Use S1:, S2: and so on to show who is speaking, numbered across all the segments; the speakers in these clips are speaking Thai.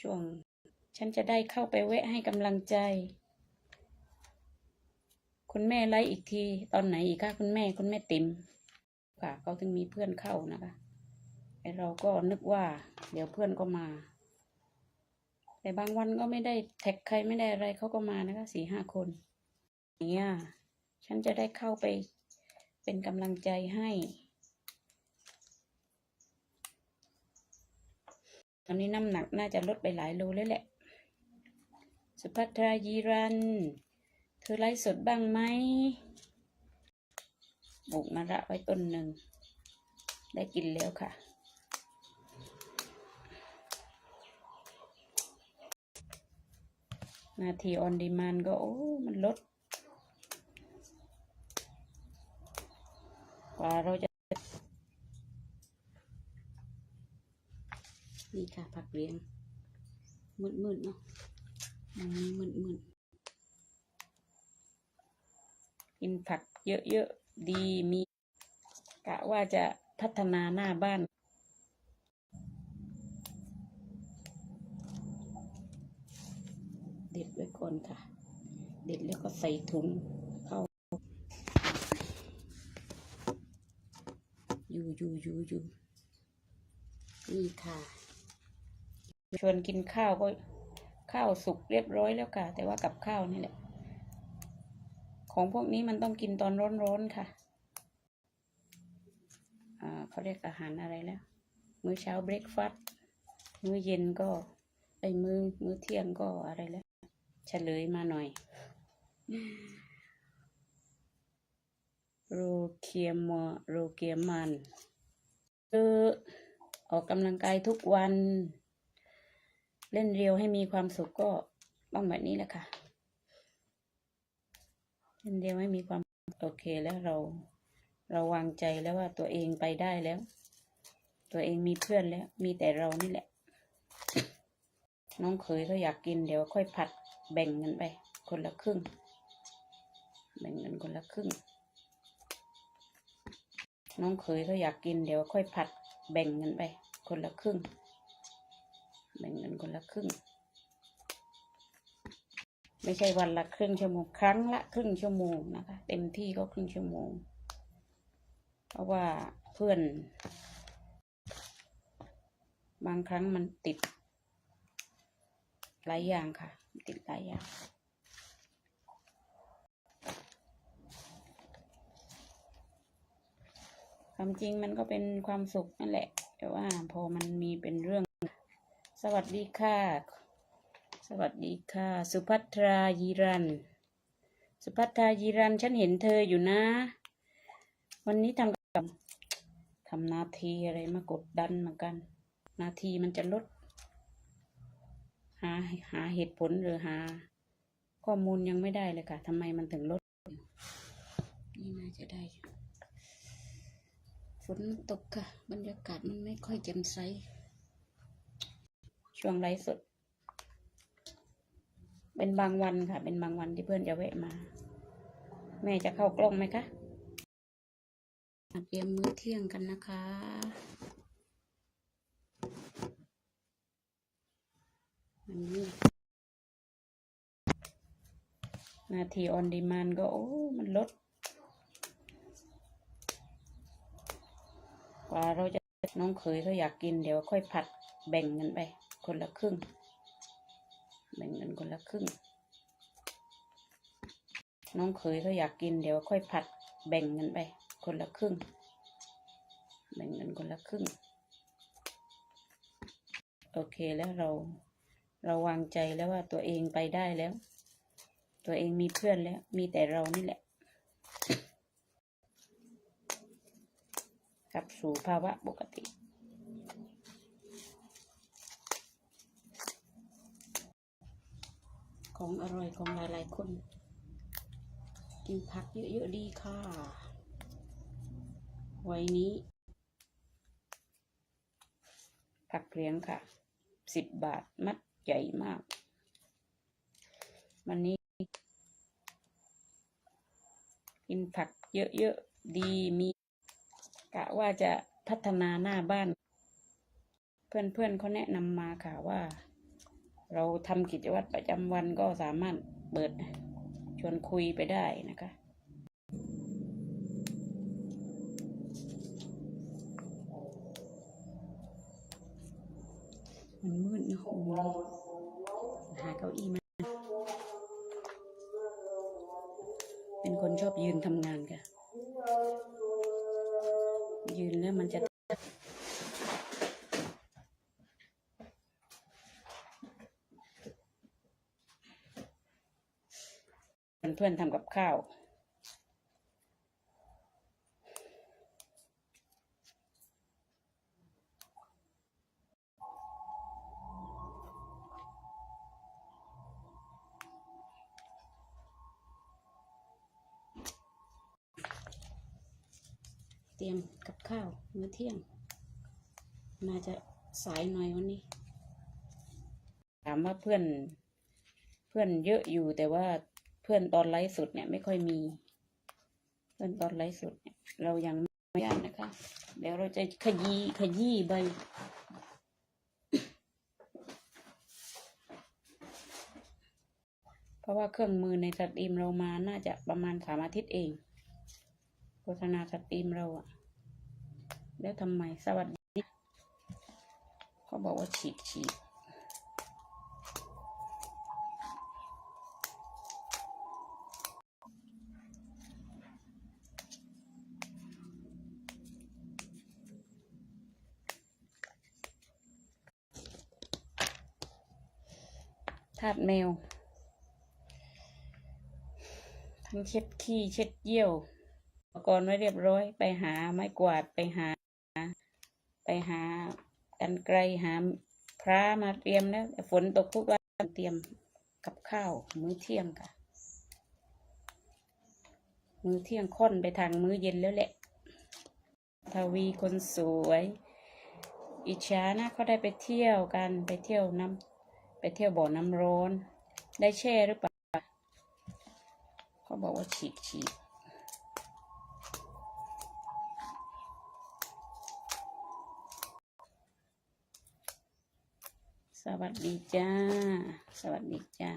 S1: ช่วง ฉันจะได้เข้าไปแวะให้กำลังใจ คุณแม่ไลฟ์อีกที ตอนไหนอีกคะคุณแม่คุณแม่ติ๋มค่ะเขาถึงมีเพื่อนเข้านะคะไอเราก็นึกว่า เดี๋ยวเพื่อนก็มา แต่บางวันก็ไม่ได้แท็กใครไม่ได้อะไรเขาก็มานะคะสี่ห้าคนเนี่ยฉันจะได้เข้าไปเป็นกำลังใจให้ อนนี้น้ำหนักน่าจะลดไปหลายโลแล้วแหละ สุภัทรายีรัน เธอไลฟ์สดบ้างไหมปลูกมะระไว้ต้นหนึ่ง ได้กินแล้วค่ะ นาทีออนดีมานก็ โอ้ มันลด กว่าเราจะ นี่ค่ะผักเลี้ยงมืดๆเนาะอืมมืดๆกินผักเยอะๆ ดีมีกะว่าจะพัฒนาหน้าบ้านเด็ดไว้ก่อนค่ะ เด็ดแล้วก็ใส่ถุงเข้า อยู่อยู่อยู่อยู่นี่ค่ะ ชวนกินข้าวก็ข้าวสุกเรียบร้อยแล้วค่ะ แต่ว่ากับข้าวนี่แหละ ของพวกนี้มันต้องกินตอนร้อนๆค่ะอ่าเขาเรียกอาหารอะไรแล้ว มื้อเช้าเบรกฟาสต์มื้อเย็นก็ไอ้มื้อมื้อเที่ยงก็อะไรแล้วเฉลยมาหน่อย โรเคียมโรเกียมันคือออกกำลังกายทุกวัน เล่นเรียวให้มีความสุขก็ต้องแบบนี้แหละค่ะเล่นเรียวให้มีความโอเคแล้วเรา เราวางใจแล้วว่าตัวเองไปได้แล้ว ตัวเองมีเพื่อนแล้ว มีแต่เรานี่แหละ น้องเขยเขาอยากกินเดี๋ยวค่อยผัดแบ่งกันไป คนละครึ่ง แบ่งกันคนละครึ่ง น้องเขยเขาอยากกินเดี๋ยวค่อยผัดแบ่งกันไป คนละครึ่ง แบ่งกันคนละครึ่ง ไม่ใช่วันละครึ่งชั่วโมงครั้งละครึ่งชั่วโมงนะคะ เต็มที่ก็ครึ่งชั่วโมง เพราะว่าเพื่อน บางครั้งมันติด หลายอย่างค่ะ ติดหลายอย่างความจริงมันก็เป็นความสุขนั่นแหละ แต่ว่าพอมันมีเป็นเรื่อง สวัสดีค่ะ สวัสดีค่ะ สุภัทรายีรัน สุภัทรายีรันฉันเห็นเธออยู่นะ วันนี้ทำกับทำนาทีอะไรมากดดันเหมือนกัน นาทีมันจะลด หาหาเหตุผลหรือหา ข้อมูลยังไม่ได้เลยค่ะทำไมมันถึงลด นี่น่าจะได้ฝนตกค่ะ บรรยากาศมันไม่ค่อยแจ่มใส ช่วงไลฟ์สด เป็นบางวันค่ะ เป็นบางวันที่เพื่อนจะแวะมา แม่จะเข้ากล้องไหมคะเตรียมมื้อเที่ยงกันนะคะอันนี้นาทีออนดีมานก็ โอ้ มันลด กว่าเราจะน้องเขยเขาอยากกินเดี๋ยวค่อยผัดแบ่งกันไป คนละครึ่งแบ่งกันคนละครึ่ง น้องเขยเขาอยากกินเดี๋ยวค่อยผัดแบ่งกันไป คนละครึ่ง แบ่งกันคนละครึ่ง โอเคแล้วเราเราวางใจแล้วว่าตัวเองไปได้แล้ว ตัวเองมีเพื่อนแล้ว มีแต่เรานี่แหละ กลับสู่ภาวะปกติ ของอร่อยของหลายๆคน กินผักเยอะๆดีค่ะ ไว้นี้ ผักเลี้ยงค่ะ สิบบาทมัดใหญ่มาก วันนี้ กินผักเยอะๆดีมีกะว่าจะพัฒนาหน้าบ้าน เพื่อนๆเขาแนะนำมาค่ะว่า เราทำกิจวัตรประจำวันก็สามารถเปิดชวนคุยไปได้นะคะมันมืดนะโอ้โหหาเก้าอี้มา เป็นคนชอบยืนทำงานค่ะ ยืนแล้วมันจะ พื่อนๆทำกับข้าวเตรียมกับข้าวมื้อเที่ยง น่าจะสายหน่อยวันนี้ ถามว่าเพื่อน เพื่อนเยอะอยู่แต่ว่า เพื่อนตอนไลฟ์สดเนี่ยไม่ค่อยมี เพื่อนตอนไลฟ์สดเนี่ยเรายังไม่ได้นะคะ เดี๋ยวเราจะขยี้ขยี้ใบเพราะว่าเครื่องมือในสตรีมเรามาน่าจะประมาณสามอาทิตย์เอง โฆษณาสตรีมเราอะแล้วทำไมสวัสดีเขาบอกว่าฉีกฉีก ทาดแมว ทั้งเช็ดขี้เช็ดเยี่ยวอุปกรณ์ไว้เรียบร้อยไปหาไม้กวาดไปหา ไปหากันไกลหาพระมาเตรียมแล้วฝนตกทุกวันเตรียมกับข้าวมื้อเที่ยงค่ะ มื้อเที่ยงค่อนไปทางมื้อเย็นแล้วแหละ ทวีคนสวย อิจฉานะเขาได้ไปเที่ยวกันไปเที่ยวน้ำ ไปเที่ยวบ่อน้ำร้อน ได้แช่หรือเปล่าเขาบอกว่าฉีกฉีกสวัสดีจ้า สวัสดีจ้า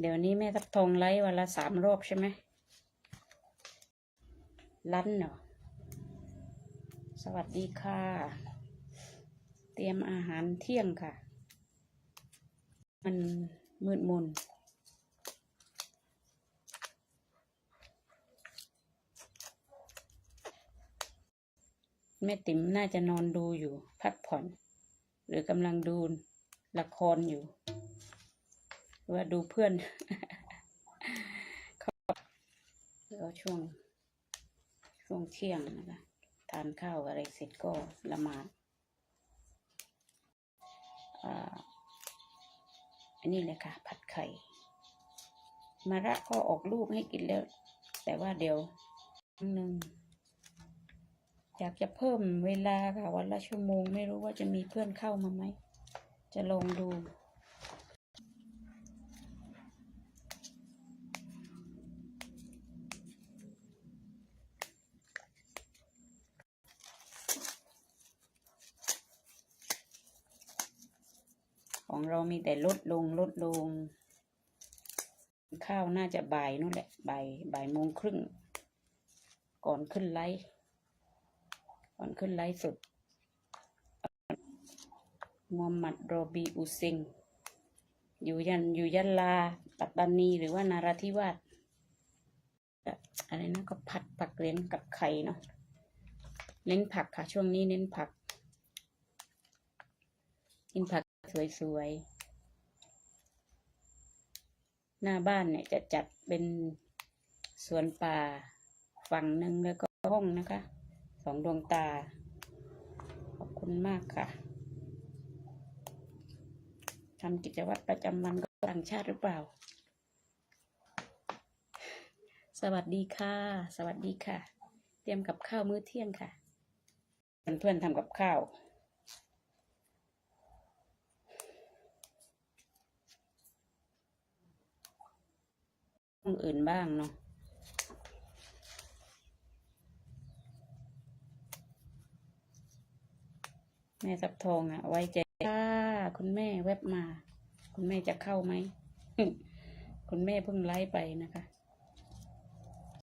S1: เดี๋ยวนี้แม่ทับทองไลฟ์วันละสามรอบใช่ไหมลั่นเหรอ สวัสดีค่ะ เตรียมอาหารเที่ยงค่ะ มันมืดมนแม่ติ๋มน่าจะนอนดูอยู่ พักผ่อน หรือกำลังดูละครอยู่ ว่าดูเพื่อนเขาแล้วช่วง ช่วงเที่ยงนะคะทานข้าวอะไรเสร็จก็ละหมาดอ่า อันนี้เลยค่ะ ผัดไข่ มาระก็ออกลูกให้กินแล้ว แต่ว่าเดี๋ยวทั้งหนึ่งอยากจะเพิ่มเวลาค่ะ วันละชั่วโมง ไม่รู้ว่าจะมีเพื่อนเข้ามาไหม จะลองดู เรามีแต่ลดลงลดลง ข้าวน่าจะบ่ายนู่นแหละบ่ายบ่ายโมงครึ่ง ก่อนขึ้นไลฟ์ก่อนขึ้นไลฟ์สดมูฮัมหมัดโรบีอุเซงอยู่ยันอยู่ยันลา ปัตตานีหรือว่านาราธิวาสเอ่ออะไรนะก็ผัดผักเลี้ยงกับไข่เนาะเน้นผักค่ะ ช่วงนี้เน้นผัก กินผัก สวยๆ หน้าบ้านเนี่ยจะจัดเป็นสวนป่าฝั่งหนึ่งแล้วก็ห้องนะคะสองดวงตา ขอบคุณมากค่ะทำกิจวัตรประจำวันก็ต่างชาติหรือเปล่า สวัสดีค่ะ สวัสดีค่ะ เตรียมกับข้าวมื้อเที่ยงค่ะ เพื่อนๆทำกับข้าว ห้องอื่นบ้างเนาะม่ซับทองอะไว้ใจค่ะคุณแม่แว็บมา คุณแม่จะเข้าไหม คุณแม่เพิ่งไลฟ์ไปนะคะ